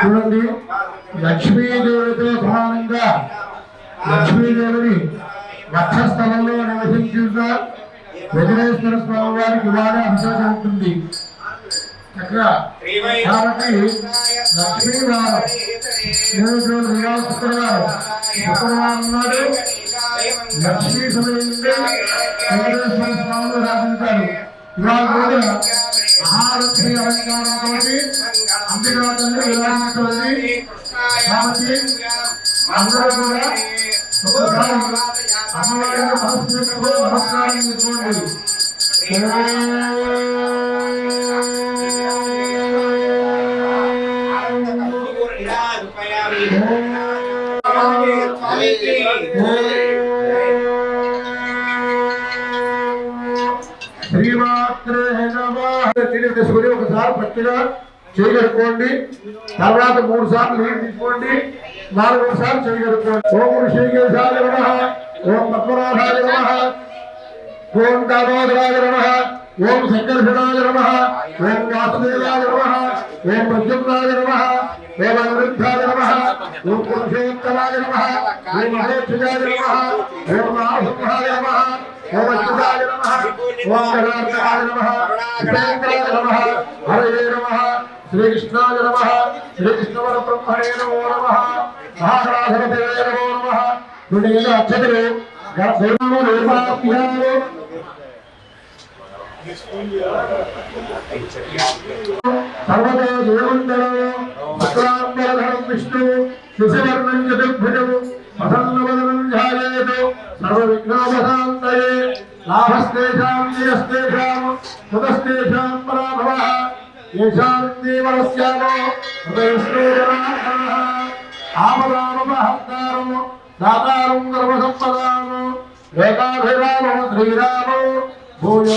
చూడండి. లక్ష్మీదేవితో సమానంగా లక్ష్మీదేవిని వక్షస్థలంలో నివసించుగా వెంకటేశ్వర స్వామి వారికి ఇవాళ అభిషేకం ఉంటుంది కాబట్టి లక్ష్మీవారం శుక్రవారం శుక్రవారం నాడు లక్ష్మీ సమయంలో వెంకటేశ్వర స్వామిని ఇవాళ మహాలక్ష్మి అలంకారంతో అంబికా తల్లి విరాజినటువంటి కాబట్టి అందరూ కూడా ఒకసారి అమ్మవారిని మనస్ఫూర్తిగా నమస్కారం చేసుకోండి శ్రీమాత్రే నమః తిరిగి తీసుకొని ఒకసారి పట్టిగా చేయగలుకోండి తర్వాత మూడు సార్లు నీళ్ళు తీసుకోండి నాలుగో సార్లు చేయగలుకోండి ఓం ఋషికేశాయ నమ ఓం పద్మనాభాయ నమ ఓం దామోదరాయ నమ ఓం శంకర్షణాయ నమ ఓం వాసుదేవాయ నమ ఓం ప్రద్యుమ్నాయ నమ నమ. ఓం పురుషోత్తమాయ నమ. ఓం మహేక్షజాయ నమ. ఓం నారసింహాయ నమ. ఓం అచ్యుతాయ నమ. ఓం గణార్థాయ నమ. ఉపేంద్రాయ నమ. హరయే నమ. శ్రీకృష్ణాయ నమ. శ్రీకృష్ణవర బ్రహ్మణే నమో నమ. మహారాధనదేవే నమో నమ. నుండి అక్షతలు గణము నిర్మాప్యాలు సర్వదా దేవందరో శుక్లాంబరధరం విష్ణు శిశువర్ణం చతుర్భుజం ప్రసన్నవదనం ధ్యాయేతు సర్వవిఘ్నోపశాంతయే లాభస్తేషాం జయస్తేషాం సుతస్తేషాం పరాభవః येषां देवरस्यानो हृदयश्रीजनार्दनः आपदामपहर्तारं दातारं सर्वसम्पदां लोकाभिरामो श्रीरामो भूय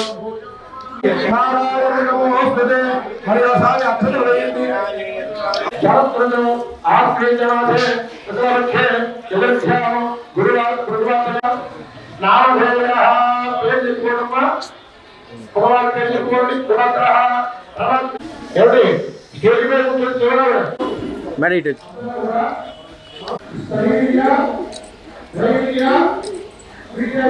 ప్రజలక్షే గురువార నామధేయ పేరు చెప్పుకోవడమ్మా పేరు చెప్పుకోండి స్టేజ్ మీద కూర్చొని చూడాలి Meditate. ధైర్య ధైర్య విజయ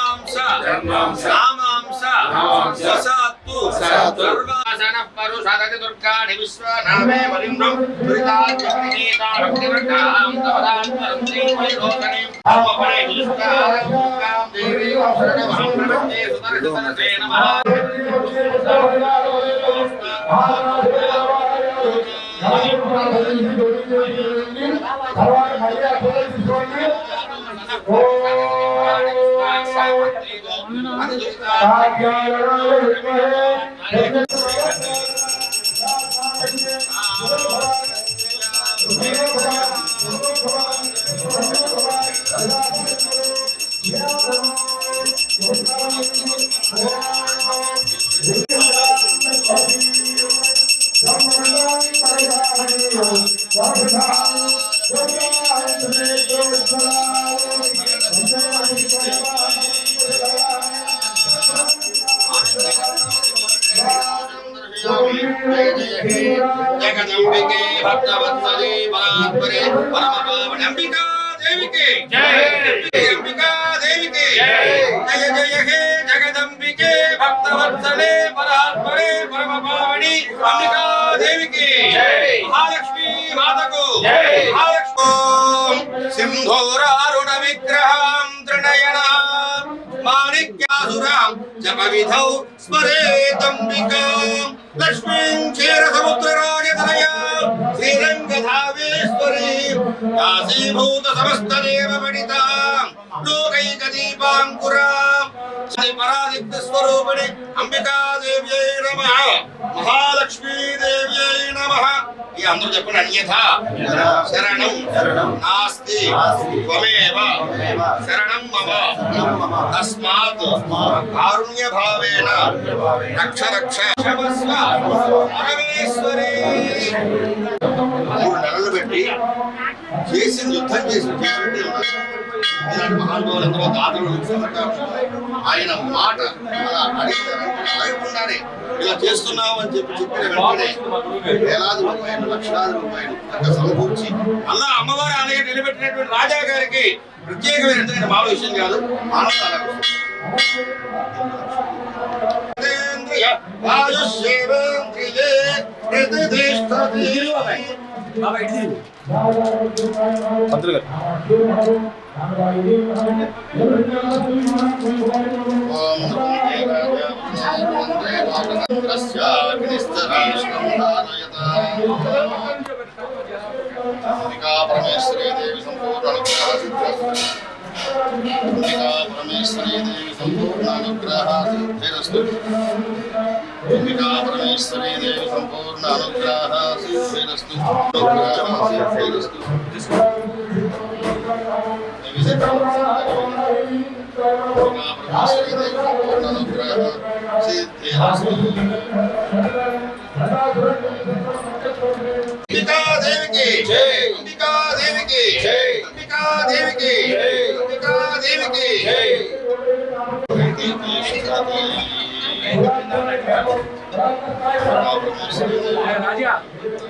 రీత్యా సర్వారిష్ట నామలగ్న జన్మాంస నామాంస ససాత్తు సర్వాసన పరుషాదతి దుర్గాణి విశ్వనామే వలింద్రం దురితాత్మకీతారక్తిరకాం తమదాంతరంత్రీ పరిలోకనే అపపరే దుష్టారం దేవీ శరణమహం ప్రణమ్యే సుదర్శనసే నమః. ఓ కాత్యాయనాయ విద్మహే జగదంబికే अंबिका देवी के। जय। अंबिका देवी के। जय। जय हे जगदंबिके भक्तवत्सले परात्परे परम पावनी अंबिका देवी के। महालक्ष्मी माता को महालक्ष्मी सिंधोरारुण विग्रहं त्रिनयनां माणिक्यासुरां जपविधौ स्मरेदम्बिकां लक्ष्मीं क्षीरसमुद्रराजतनयां श्रीरङ्गधा శ్రీరంగధావేశ్వరీం కాశీభూత సమస్తదేవ పణితాం లోకైకదీపాంకురాం శ్రీ పరాదిత్య స్వరూపిణి అంబికాదేవ్యై నమః మహాలక్ష్మీదేవ్యై నమః ఈ అందరూ చెప్పండి అన్యథ శరణం నాస్తి త్వమేవ శరణం మమ తస్మాత్ కారుణ్య భావేన రక్ష రక్ష క్షమస్వ పరమేశ్వరి మూడు నెలలు పెట్టి చేసిన యుద్ధం చేసి చేసి ఇలాంటి మహానుభావులందరూ దాతలు ఆయన మాట అలా అడిగితే అడగకుండానే ఇలా చేస్తున్నాం అని చెప్పి చెప్పిన వెంటనే వేలాది రూపాయలు లక్షలాది రూపాయలు సమకూర్చి అలా అమ్మవారి ఆలయం నిలబెట్టినటువంటి రాజా గారికి ప్రత్యేకమైన ఎందుకంటే మామూలు విషయం కాదు ఆనందాల ఆయుష్యేవేంద్రియే ప్రతిష్టతి. ఓం నమో అంబికా పరమేశ్వరీ దేవి సంపూర్ణ అంబికా పరమేశ్వరీ దేవి సంపూర్ణ అనుగ్రహ సిద్ధిరస్తు परमेश्वरी देवी संपूर्ण अनुग्रह सिद्धिरस्तु अनुग्रह सिद्धिरस्तु परमेश्वरी देवी संपूर्ण अनुग्रह सिद्धिरस्तु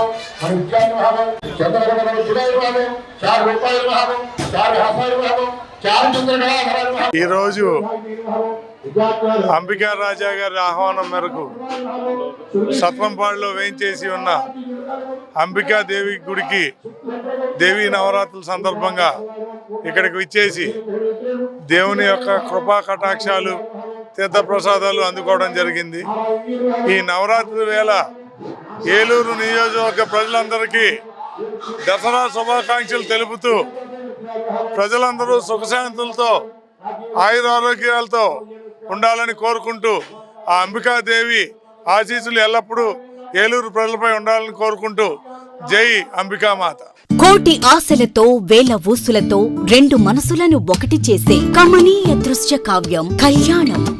మహాభావం మనిత్యాన్ని చారు రూపాయలు చారు ఈరోజు అంబికా రాజా గారి ఆహ్వానం మేరకు సత్వంపాడులో వేయించేసి ఉన్న అంబికాదేవి గుడికి దేవి నవరాత్రుల సందర్భంగా ఇక్కడికి ఇచ్చేసి దేవుని యొక్క కృపా కటాక్షాలు తీర్థప్రసాదాలు అందుకోవడం జరిగింది. ఈ నవరాత్రి వేళ ఏలూరు నియోజకవర్గ ప్రజలందరికీ దసరా శుభాకాంక్షలు తెలుపుతూ ప్రజలందరూ సుఖశాంతులతో ఆయురారోగ్యాలతో ఉండాలని కోరుకుంటూ ఆ అంబికాదేవి ఆశీస్సులు ఎల్లప్పుడూ ఏలూరు ప్రజలపై ఉండాలని కోరుకుంటూ జై అంబికామాత. కోటి ఆశలతో వేల ఊసులతో రెండు మనసులను ఒకటి చేసే కమనీయ దృశ్య కావ్యం కళ్యాణం.